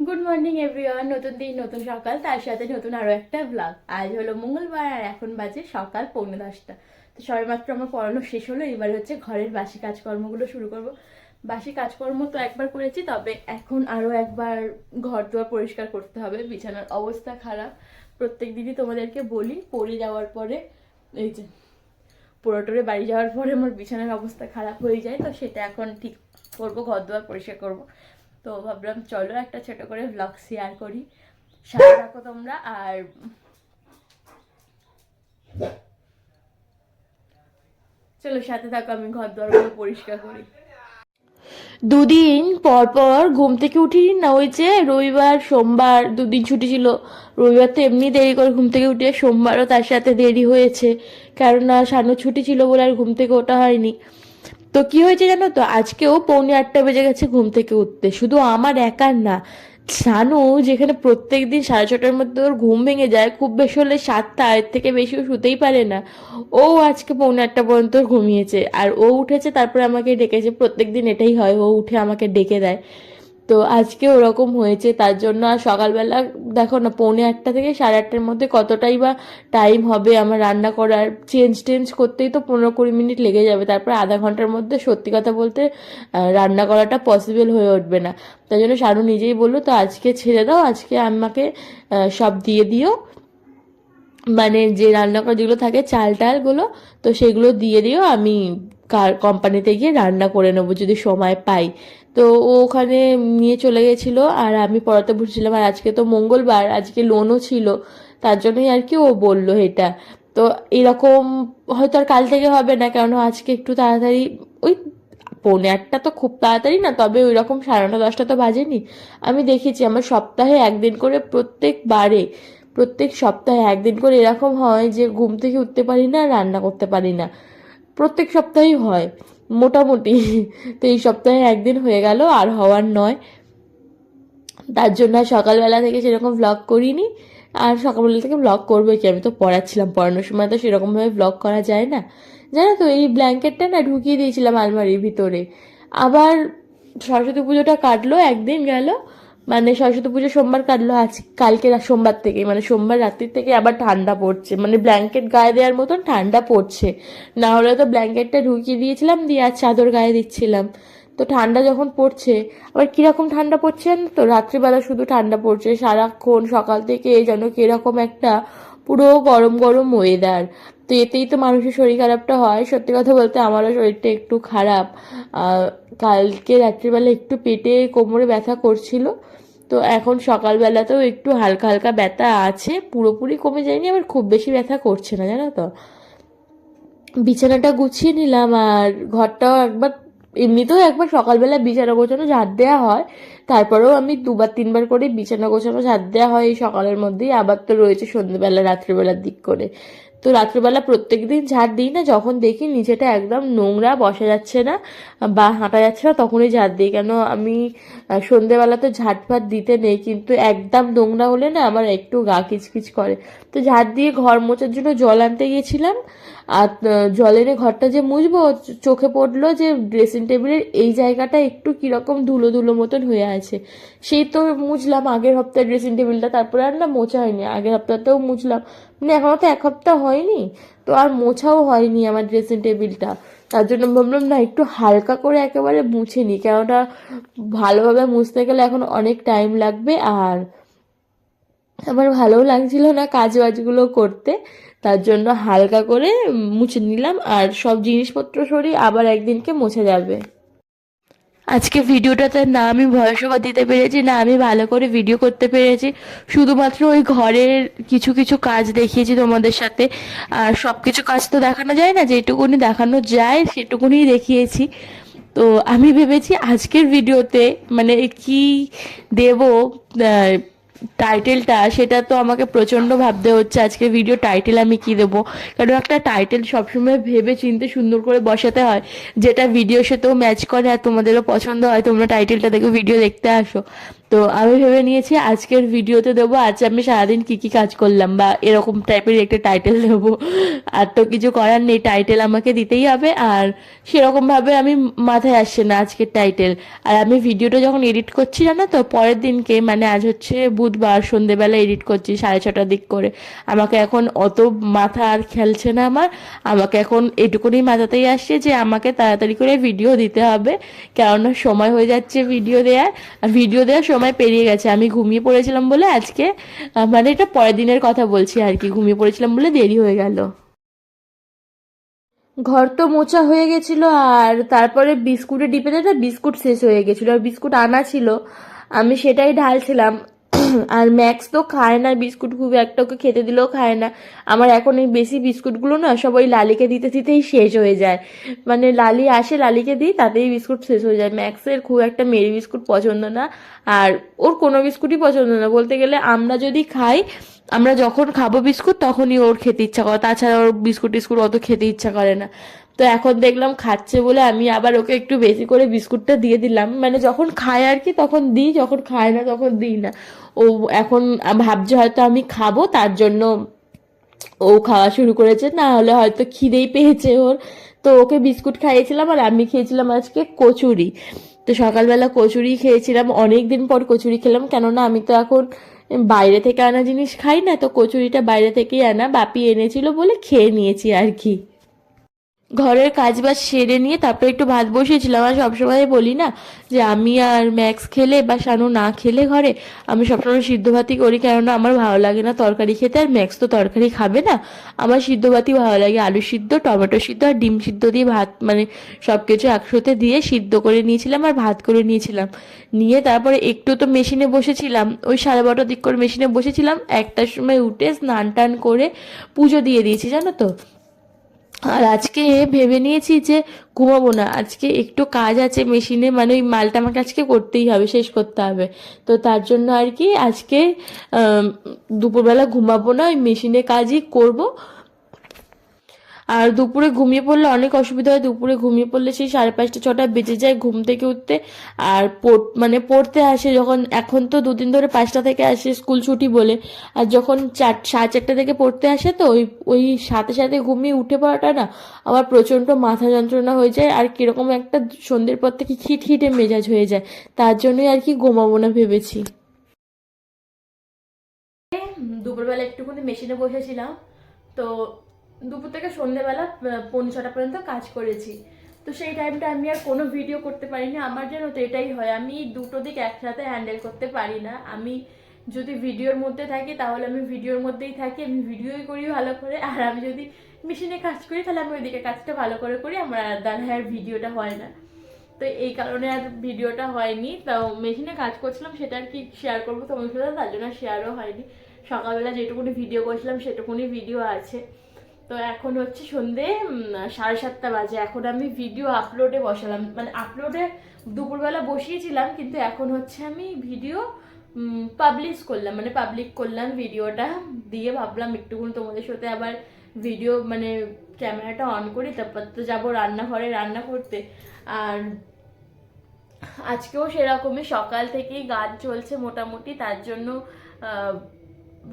Good morning everyone নতুন দিন, নতুন সকাল। তার সাথে নতুন আরও একটা ব্লগ আজ হলো মঙ্গলবার আর এখন বাজে সকাল পৌনে দশটা। তো সবেমাত্র আমার পড়ানো শেষ হলো। এবার হচ্ছে ঘরের বাসি কাজকর্মগুলো শুরু করব। বাসি কাজকর্ম তো একবার করেছি, তবে এখন আরও একবার ঘর দুয়ার পরিষ্কার করতে হবে। বিছানার অবস্থা খারাপ। প্রত্যেক দিনই তোমাদেরকে বলি, পড়ে যাওয়ার পরে, এই যে পুরোটোরে বাড়ি যাওয়ার পরে আমার বিছানার অবস্থা খারাপ হয়ে যায়। তো সেটা এখন ঠিক করব ঘর দুয়ার পরিষ্কার করব। তো ভাবলাম, চলো একটা ছোট করে ব্লগ শেয়ার করি। সাথে রাখো তোমরা, আর চলো সাথে থাকো, আমি ঘর দুয়ারগুলো পরিষ্কার করি। দুদিন পর পর ঘুম থেকে উঠিনি না, ওই যে রবিবার, সোমবার, দুদিন ছুটি ছিল। রবিবার তো এমনি দেরি করে ঘুম থেকে উঠে সোমবারও তার সাথে দেরি হয়েছে। কেননা সানু ছুটি ছিল বলে আর ঘুম থেকে ওঠা হয়নি। তো কি হয়েছে জানো তো? আজকেও পৌনে আটটা বেজে গেছে ঘুম থেকে উঠতে। শুধু আমার একার না সানু যেখানে প্রত্যেক দিন সাড়ে ছটার মধ্যে ওর ঘুম ভেঙে যায়, খুব বেশি হলে সাতটা এর থেকে বেশি শুতেই পারে না। ও আজকে পৌনে আটটা পর্যন্ত ঘুমিয়েছে, আর ও উঠেছে, তারপরে আমাকে ডেকেছে। প্রত্যেক দিন এটাই হয়, ও উঠে আমাকে ডেকে দেয়। তো আজকে ওরকম হয়েছে, তার জন্য আর সকালবেলা দেখো না, পৌনে আটটা থেকে সাড়ে আটটার মধ্যে কতটাই বা টাইম হবে আমার রান্না করার। চেঞ্জ টেঞ্জ করতেই তো পনেরো কুড়ি মিনিট লেগে যাবে, তারপরে আধা ঘণ্টার মধ্যে সত্যি কথা বলতে রান্না করাটা পসিবল হয়ে উঠবে না। তাই জন্য শানু নিজেই বলল, তো আজকে ছেড়ে দাও, আজকে আমাকে সব দিয়ে দিও। মানে যে রান্না করা যেগুলো থাকে চাল টালগুলো তো সেগুলো দিয়ে দিও, আমি কার কোম্পানিতে গিয়ে রান্না করে নেব যদি সময় পাই। তো ও ওখানে নিয়ে চলে গেছিল আর আমি পড়াতে বসেছিলাম আর আজকে তো মঙ্গলবার, আজকে লোনও ছিল। তার জন্যই আর কি ও বলল এটা। তো এরকম হয়তো আর কাল থেকে হবে না, কারণ আজকে একটু তাড়াতাড়ি ওই পৌনে আটটা তো খুব তাড়াতাড়ি না, তবে ওই রকম সাড়ে নটা, দশটা তো বাজেনি। আমি দেখেছি আমার সপ্তাহে একদিন করে প্রত্যেকবারে, প্রত্যেক সপ্তাহে একদিন করে এরকম হয় যে ঘুম থেকে উঠতে পারি না, রান্না করতে পারি না। প্রত্যেক সপ্তাহেই হয়। মোটামুটি তো এই সপ্তাহে একদিন হয়ে গেল, আর হওয়ার নয়। তার জন্য সকালবেলা থেকে সেরকম ভ্লগ করিনি। আর সকালবেলা থেকে ভ্লগ করব কি, আমি তো পড়াচ্ছিলাম। পড়ানোর সময় তো সেরকমভাবে ভ্লগ করা যায় না। জানো তো, এই ব্ল্যাঙ্কেটটা না ঢুকিয়ে দিয়েছিলাম আলমারির ভিতরে। আবার সরস্বতী পুজোটা কাটলো, একদিন গেল মানে সরস্বতী পুজো সোমবার কাটলো আজ, কালকে সোমবার থেকে মানে সোমবার রাত্রির থেকে আবার ঠান্ডা পড়ছে। মানে ব্ল্যাঙ্কেট গায়ে দেওয়ার মতন ঠান্ডা পড়ছে। না হলে তো ব্ল্যাঙ্কেটটা ঢুকিয়ে দিয়েছিলাম, দিয়ে আর চাদর গায়ে দিচ্ছিলাম। তো ঠান্ডা যখন পড়ছে, আবার কীরকম ঠান্ডা পড়ছে তো? রাত্রিবেলা শুধু ঠান্ডা পড়ছে, সারাক্ষণ সকাল থেকে যেন কীরকম একটা পুরো গরম গরম ওয়েদার তো এতেই তো মানুষের শরীর খারাপটা হয়। সত্যি কথা বলতে আমারও শরীরটা একটু খারাপ। কালকে রাত্রিবেলা একটু পেটে কোমরে ব্যথা করছিল। তো এখন সকালবেলাতেও একটু হালকা হালকা ব্যথা আছে, পুরোপুরি কমে যায়নি, আবার খুব বেশি ব্যথা করছে না, জানো তো। বিছানাটা গুছিয়ে নিলাম আর ঘরটাও একবার, এমনিতেও একবার সকালবেলা বিছানা গোছানো ঝাড় দেওয়া হয়, তারপরেও আমি দুবার তিনবার করে বিছানা গোছানো ঝাড় দেওয়া হয় এই সকালের মধ্যেই, আবার তো রয়েছে সন্ধ্যেবেলা রাত্রিবেলার দিক করে। তো রাত্রিবেলা প্রত্যেক দিন ঝাড় দিই না যখন দেখি নিচেটা একদম নোংরা বসা যাচ্ছে না বা হাঁটা যাচ্ছে না তখনই ঝাড় দিই। কেন আমি আহ, সন্ধ্যেবেলা তো ঝাড় ফাট দিতে নেই কিন্তু একদম নোংরা হলে না আমার একটু গা কিচকিচ করে। তো ঝাড় দিয়ে ঘর মোছার জন্য জল আনতে গিয়েছিলাম আর জল এনে ঘরটা যে মুছবো চোখে পড়ল যে ড্রেসিং টেবিলের এই জায়গাটা একটু কীরকম ধুলো ধুলো মতন হয়ে আছে। সেই তো মুছলাম আগের সপ্তাহে ড্রেসিং টেবিলটা তারপরে আর না মোছা হয়নি আগের সপ্তাহতেও মুছলাম। মানে এখনও তো এক সপ্তাহ হয়নি। তো আর মোছাও হয়নি আমার ড্রেসিং টেবিলটা তার জন্য ভাবলাম, না, একটু হালকা করে একেবারে মুছে নিই কেননা ভালোভাবে মুছতে গেলে এখন অনেক টাইম লাগবে আর আমার ভালোও লাগছিল না কাজ বাজগুলো করতে। তার জন্য হালকা করে মুছে নিলাম আর সব জিনিসপত্র সরিয়ে আবার একদিনকে মুছে যাবে। আজকে ভিডিওটাতে না আমি ভয়েস দিতে পেরেছি, না আমি ভালো করে ভিডিও করতে পেরেছি। শুধুমাত্র ওই ঘরের কিছু কিছু কাজ দেখিয়েছি তোমাদের সাথে। আর সব কিছু কাজ তো দেখানো যায় না, যেটুকুনি দেখানো যায় সেটুকুনি দেখিয়েছি। তো আমি ভেবেছি আজকের ভিডিওতে মানে কি দেব টাইটেলটা সেটা তো আমাকে প্রচণ্ড ভাবতে হচ্ছে। আজকে ভিডিও টাইটেল আমি কি দেবো? কারণ একটা টাইটেল সবসময় ভেবে চিনতে সুন্দর করে বসাতে হয়। যেটা ভিডিওর সাথেও ম্যাচ করে আর তোমাদেরও পছন্দ হয়, তোমরা টাইটেলটা দেখে ভিডিও দেখতে আসো। তো আমি ভেবে নিয়েছি আজকের ভিডিওতে দেবো, আজ আমি সারাদিন কি কি কাজ করলাম বা এরকম টাইপের একটা টাইটেল দেবো। আর তো কিছু করার নেই টাইটেল আমাকে দিতেই হবে, আর সেরকমভাবে আমি মাথায় আসছে না আজকের টাইটেল আর আমি ভিডিওটা যখন এডিট করছি, জানো তো, পরের দিনকে মানে আজ হচ্ছে বুধবার, সন্ধেবেলা এডিট করছি সাড়ে ছটার দিক করে। আমাকে এখন অত মাথা আর খেলছে না আমার, আমাকে এখন এটুকুনি মাথাতেই আসছে যে আমাকে তাড়াতাড়ি করে ভিডিও দিতে হবে, কেননা সময় হয়ে যাচ্ছে ভিডিও দেওয়ার আর ভিডিও দেওয়ার সময় পেরিয়ে গেছে। আমি ঘুমিয়ে পড়েছিলাম বলে আজকে মানে এটা পরের দিনের কথা বলছি আর কি, ঘুমিয়ে পড়েছিলাম বলে দেরি হয়ে গেল। ঘর তো মোচা হয়ে গেছিল আর তারপরে বিস্কুটের ডিপে একটা বিস্কুট শেষ হয়ে গেছিল। আর বিস্কুট আনা ছিল। আমি সেটাই ঢালছিলাম। আর ম্যাক্স তো খায় না, বিস্কুট খুব একটা ওকে খেতে দিলেও খায় না। আমার এখন এই বেশি বিস্কুটগুলো না সব ওই লালিকে দিতে দিতেই শেষ হয়ে যায়। মানে লালি আসে, লালিকে দিই, তাতেই বিস্কুট শেষ হয়ে যায়। ম্যাক্সের খুব একটা মেরি বিস্কুট পছন্দ না। আর ওর কোনো বিস্কুটই পছন্দ না। বলতে গেলে আমরা যদি খাই আমরা যখন খাব বিস্কুট, তখনই ওর খেতে ইচ্ছা করে। তাছাড়া ওর বিস্কুট টিস্কুট অত খেতে ইচ্ছা করে না। তো এখন দেখলাম খাচ্ছে বলে আমি আবার ওকে একটু বেশি করে বিস্কুটটা দিয়ে দিলাম। মানে যখন খায় আর কি, তখন দিই, যখন খায় না তখন দিই না। ও এখন ভাবছে হয়তো আমি খাব, তার জন্য ও খাওয়া শুরু করেছে। না হলে হয়তো খিদেই পেয়েছে ওর। তো ওকে বিস্কুট খাইয়েছিলাম আর আমি খেয়েছিলাম আজকে কচুরি। তো সকালবেলা কচুরি খেয়েছিলাম অনেক দিন পর কচুরি খেলাম। কেননা আমি তো এখন বাইরে থেকে আনা জিনিস খাই না, তো কচুরিটা বাইরে থেকেই আনা, বাপি এনেছিল বলে খেয়ে নিয়েছি আর কি। ঘরের কাজ বাজ সেরে নিয়ে তারপরে একটু ভাত বসিয়েছিলাম। আর সবসময় বলি না যে আমি আর ম্যাক্স খেলে বা শানু না খেলে ঘরে আমি সবসময় সিদ্ধ ভাতই করি, কেননা আমার ভালো লাগে না তরকারি খেতে। আর ম্যাক্স তো তরকারি খাবে না। আমার সিদ্ধ ভাতই ভালো লাগে। আলু সিদ্ধ, টমেটো সিদ্ধ আর ডিম সিদ্ধ দিয়ে ভাত মানে সব কিছু একসাথে দিয়ে সিদ্ধ করে নিয়েছিলাম আর ভাত করে নিয়েছিলাম। নিয়ে তারপরে একটু তো মেশিনে বসেছিলাম। ওই সাড়ে বারোটার দিক করে মেশিনে বসেছিলাম। একটার সময় উঠে স্নান টান করে পুজো দিয়ে দিয়েছি, জানো তো? আর আজকে ভেবে নিয়েছি যে ঘুমাবো না। আজকে একটু কাজ আছে মেশিনে মানে ওই মালটা আমাকে আজকে করতেই হবে, শেষ করতে হবে। তো তার জন্য আর কি আজকে দুপুরবেলা ঘুমাবো না, ওই মেশিনে কাজই করব। আর দুপুরে ঘুমিয়ে পড়লে অনেক অসুবিধা হয়। দুপুরে ঘুমিয়ে পড়লে সেই সাড়ে পাঁচটা ছটা বেজে যায় ঘুম থেকে উঠতে। আর মানে পড়তে আসে যখন, এখন তো দুদিন ধরে পাঁচটা থেকে আসে স্কুল ছুটি বলে। আর যখন চার, সাড়ে চারটা থেকে পড়তে আসে তো ওই ওই সাথে সাথে ঘুমিয়ে উঠে পড়াটা না, আবার প্রচণ্ড মাথা যন্ত্রণা হয়ে যায়। আর কীরকম একটা সন্ধ্যের পর থেকে খিটখিটে মেজাজ হয়ে যায়। তার জন্যই আর কি ঘুমাবো না ভেবেছি। দুপুরবেলা একটুখানি মেশিনে বসেছিলাম। তো দুপুর থেকে সন্ধ্যেবেলা আহ, পৌনে ছটা পর্যন্ত কাজ করেছি। তো সেই টাইমটা আমি আর কোনো ভিডিও করতে পারি না আমার যেন তো এটাই হয় আমি দুটো দিক একসাথে হ্যান্ডেল করতে পারি না। আমি যদি ভিডিওর মধ্যে থাকি তাহলে আমি ভিডিওর মধ্যেই থাকি। আমি ভিডিওই করি ভালো করে। আর আমি যদি মেশিনে কাজ করি তাহলে আমি ওইদিকে কাজটা ভালো করে করি। আমার আর ভিডিওটা হয় না। তো এই কারণে আর ভিডিওটা হয়নি। তো মেশিনে কাজ করছিলাম সেটা আর কি শেয়ার করব তোমার সাথে। তার জন্য শেয়ারও হয়নি। সকালবেলা যেটুকুনি ভিডিও করছিলাম সেটুকুনি ভিডিও আছে। তো এখন হচ্ছে সন্ধে সাড়ে সাতটা বাজে। এখন আমি ভিডিও আপলোডে বসালাম। মানে আপলোডে দুপুরবেলা বসিয়েছিলাম, কিন্তু এখন হচ্ছে আমি ভিডিও পাবলিশ করলাম। মানে পাবলিক করলাম ভিডিওটা দিয়ে ভাবলাম একটুকুনি তোমাদের সাথে আবার ভিডিও মানে ক্যামেরাটা অন করি। তারপর তো যাব রান্নাঘরে রান্না করতে। আর আজকেও সেরকমই। সকাল থেকেই গান চলছে মোটামুটি। তার জন্য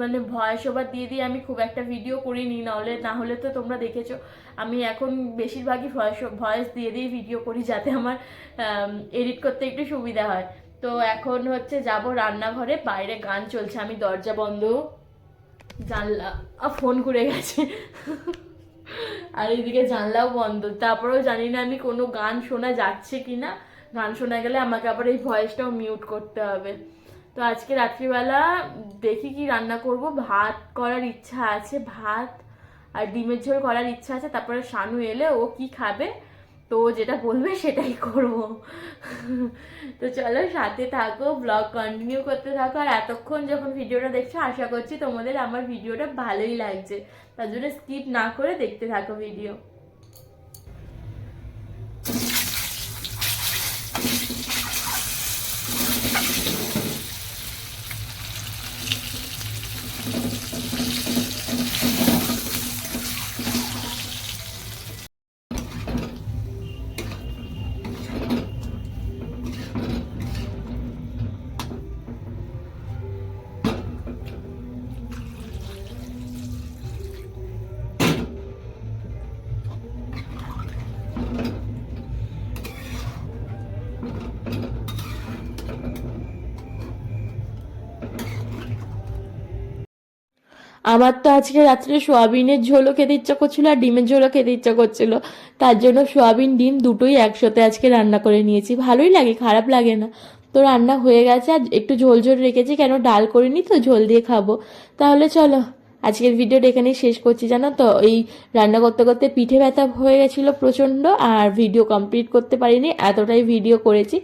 মানে ভয়েস ওভার দিয়ে দিয়ে আমি খুব একটা ভিডিও করিনি, নাহলে না হলে তো তোমরা দেখেছ। আমি এখন বেশিরভাগই ভয়েস ভয়েস দিয়ে দিয়ে ভিডিও করি যাতে আমার এডিট করতে একটু সুবিধা হয়। তো এখন হচ্ছে যাব রান্নাঘরে, বাইরে গান চলছে, আমি দরজা বন্ধ। জানলা ফোন করে গেছে। আর এইদিকে জানলাও বন্ধ। তারপরেও জানি না আমি কোনো গান শোনা যাচ্ছে কি না গান শোনা গেলে আমাকে আবার এই ভয়েসটাও মিউট করতে হবে। তো আজকে রাত্রিবেলা দেখি কি রান্না করব। ভাত করার ইচ্ছা আছে, ভাত আর ডিমের ঝোল করার ইচ্ছা আছে, তারপরে শানু এলে ও কি খাবে, তো যেটা বলবে সেটাই করব। তো চলো সাথে থাকো ব্লগ কন্টিনিউ করতে থাকো, আর এতক্ষণ যখন ভিডিওটা দেখছ, আশা করছি তোমাদের আমার ভিডিওটা ভালোই লাগছে। তার জন্য স্কিপ না করে দেখতে থাকো ভিডিও আমার তো আজকে রাত্রে সোয়াবিনের ঝোলও খেতে ইচ্ছা করছিল আর ডিমের ঝোলও খেতে ইচ্ছা করছিল। তার জন্য সোয়াবিন, ডিম দুটোই একসাথে আজকে রান্না করে নিয়েছি। ভালোই লাগে, খারাপ লাগে না। তো রান্না হয়ে গেছে আর একটু ঝোল ঝোল রেখেছি, কেন ডাল করিনি তো ঝোল দিয়ে খাব। তাহলে চলো, আজকের ভিডিওটা এখানেই শেষ করছি, জানো তো? এই রান্না করতে করতে পিঠে ব্যথা হয়ে গেছিল প্রচণ্ড আর ভিডিও কমপ্লিট করতে পারিনি, এতটাই ভিডিও করেছি।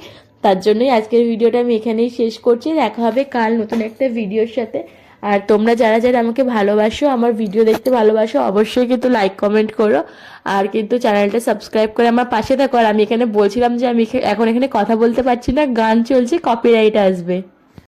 তার জন্যই আজকের ভিডিওটা আমি এখানেই শেষ করছি। দেখা হবে কাল নতুন একটা ভিডিওর সাথে। আর তোমরা যারা যারা আমাকে ভালোবাসো, আমার ভিডিও দেখতে ভালোবাসো, অবশ্যই কিন্তু লাইক কমেন্ট করো। আর কিন্তু চ্যানেলটা সাবস্ক্রাইব করে আমার পাশে থাকো। আর আমি এখানে বলছিলাম যে আমি এখে- এখন এখানে কথা বলতে পারছি না, গান চলছে কপিরাইট আসবে।